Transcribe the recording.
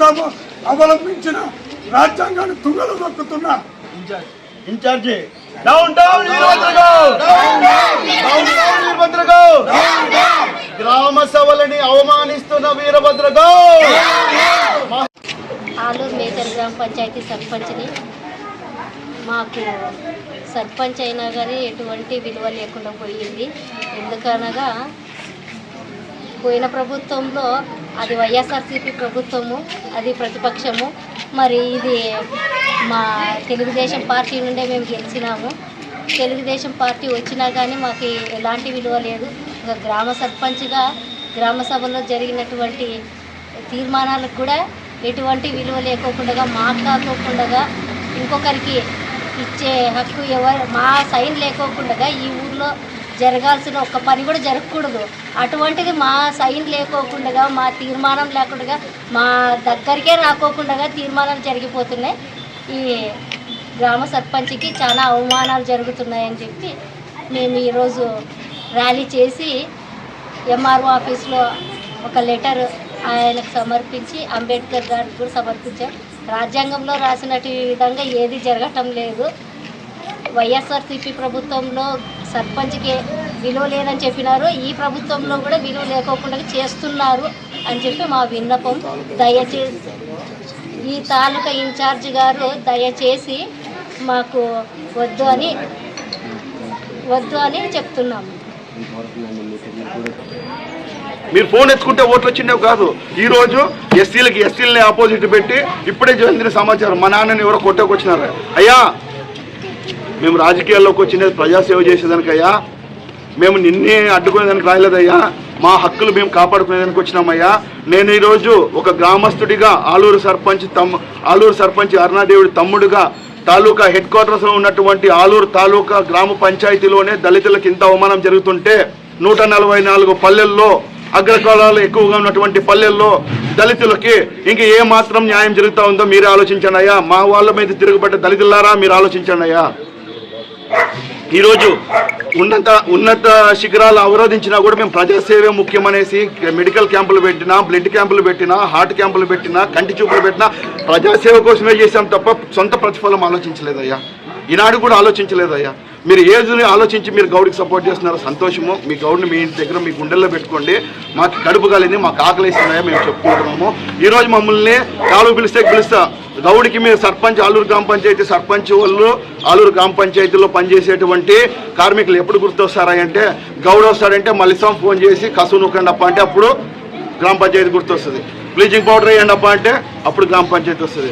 సాబు అవలంబించిన రాజ్యాంగాన్ని తుంగలు దొక్కుతున్న ఇన్ఛార్జి డౌన్ డౌన్ వీరభద్రగౌ డౌన్ డౌన్ వీరభద్రగౌ గ్రామ సభలని అవమానిస్తున్న వీరభద్రగౌ ఆలూరు మేజర్ గ్రామ పంచాయతీ సర్పంచ్ని మాకు సర్పంచ్ అయినా కానీ ఎటువంటి విలువ లేకుండా పోయింది. ఎందుకనగా పోయిన ప్రభుత్వంలో అది వైఎస్ఆర్సీపీ ప్రభుత్వము అది ప్రతిపక్షము. మరి ఇది మా తెలుగుదేశం పార్టీ నుండే మేము గెలిచినాము. తెలుగుదేశం పార్టీ వచ్చినా కానీ మాకు ఎలాంటి విలువ లేదు. ఒక గ్రామ సర్పంచ్గా గ్రామ సభలో జరిగినటువంటి తీర్మానాలకు కూడా ఎటువంటి విలువ లేకోకుండా మాకు కాకోకుండా ఇంకొకరికి ఇచ్చే హక్కు ఎవరు మా సైన్ లేకోకుండా ఈ ఊర్లో జరగాల్సిన ఒక్క పని కూడా జరగకూడదు. అటువంటిది మా సైన్ లేకోకుండా మా తీర్మానం లేకుండా మా దగ్గరికే రాకోకుండా తీర్మానాలు జరిగిపోతున్నాయి. ఈ గ్రామ సర్పంచ్కి చాలా అవమానాలు జరుగుతున్నాయని చెప్పి మేము ఈరోజు ర్యాలీ చేసి ఎంఆర్ఓ ఆఫీస్లో ఒక లెటర్ ఆయనకు సమర్పించి అంబేద్కర్ గారికి కూడా సమర్పించాం. రాజ్యాంగంలో రాసినట్టు విధంగా ఏది జరగటం లేదు. వైఎస్ఆర్సీపీ ప్రభుత్వంలో సర్పంచ్కి విలువ లేదని చెప్పినారు. ఈ ప్రభుత్వంలో కూడా విలువ లేకోకుండా చేస్తున్నారు అని చెప్పి మా విన్నపం. దయచేసి ఈ తాలూకా ఇన్ఛార్జ్ గారు దయచేసి మాకు వద్దు అని వద్దు అని చెప్తున్నాము మీరు ఫోన్ ఎత్తుకుంటే ఓట్లు వచ్చిండేవి కాదు. ఈ రోజు ఎస్సీలకి ఎస్సీలని ఆపోజిట్ పెట్టి ఇప్పుడే జరిగిన సమాచారం. మా నాన్నని ఎవరో కొట్టకొచ్చినారు. అయ్యా మేము రాజకీయాల్లోకి వచ్చినది ప్రజాసేవ చేసేదానికయ్యా. మేము నిన్నే అడ్డుకునేదానికి రాయలేదయ్యా. మా హక్కులు మేము కాపాడుకునేదానికి వచ్చినామయ్యా. నేను ఈరోజు ఒక గ్రామస్తుడిగా ఆలూరు సర్పంచ్ తమ్ ఆలూరు సర్పంచ్ అరుణాదేవుడి తమ్ముడుగా తాలూకా హెడ్ క్వార్టర్స్లో ఉన్నటువంటి ఆలూరు తాలూకా గ్రామ పంచాయతీలోనే దళితులకు ఇంత అవమానం జరుగుతుంటే నూట నలభై నాలుగు పల్లెల్లో అగ్రకాలాలు ఎక్కువగా ఉన్నటువంటి పల్లెల్లో దళితులకి ఇంక ఏ మాత్రం న్యాయం జరుగుతూ ఉందో మీరే ఆలోచించండి అయ్యా. మా వాళ్ళ మీద తిరుగుబడ్డ దళితులారా మీరు ఆలోచించండి అయ్యా. ఈరోజు ఉన్నత ఉన్నత శిఖరాలు అవరోధించినా కూడా మేము ప్రజాసేవే ముఖ్యమనేసి మెడికల్ క్యాంపులు పెట్టినా బ్లడ్ క్యాంపులు పెట్టినా హార్ట్ క్యాంపులు పెట్టినా కంటి చూపులు పెట్టినా ప్రజాసేవ కోసమే చేశాం తప్ప సొంత ప్రతిఫలం ఆలోచించలేదయ్యా. ఈనాడు కూడా ఆలోచించలేదయ్యా. మీరు ఏజ్ని ఆలోచించి మీరు గౌడికి సపోర్ట్ చేస్తున్నారు సంతోషము. మీ గౌడ్ని మీ ఇంటి దగ్గర మీ గుండెల్లో పెట్టుకోండి. మాకు కడుపు కాలింది మాకు ఆకలిస్తున్నాయో మేము చెప్పుకుంటున్నాము. ఈరోజు మమ్మల్ని కాలు పిలిస్తే పిలుస్తా. గౌడికి మీరు సర్పంచ్ ఆలూరు గ్రామ పంచాయతీ సర్పంచ్ వాళ్ళు ఆలూరు గ్రామ పంచాయతీలో పనిచేసేటువంటి కార్మికులు ఎప్పుడు గుర్తొస్తారంటే గౌడ్ వస్తాడంటే మళ్ళీసాం ఫోన్ చేసి కసువు నూకండి అప్ప అంటే అప్పుడు గ్రామ పంచాయతీ గుర్తొస్తుంది. బ్లీచింగ్ పౌడర్ వేయండి అప్ప అంటే అప్పుడు గ్రామ పంచాయతీ వస్తుంది.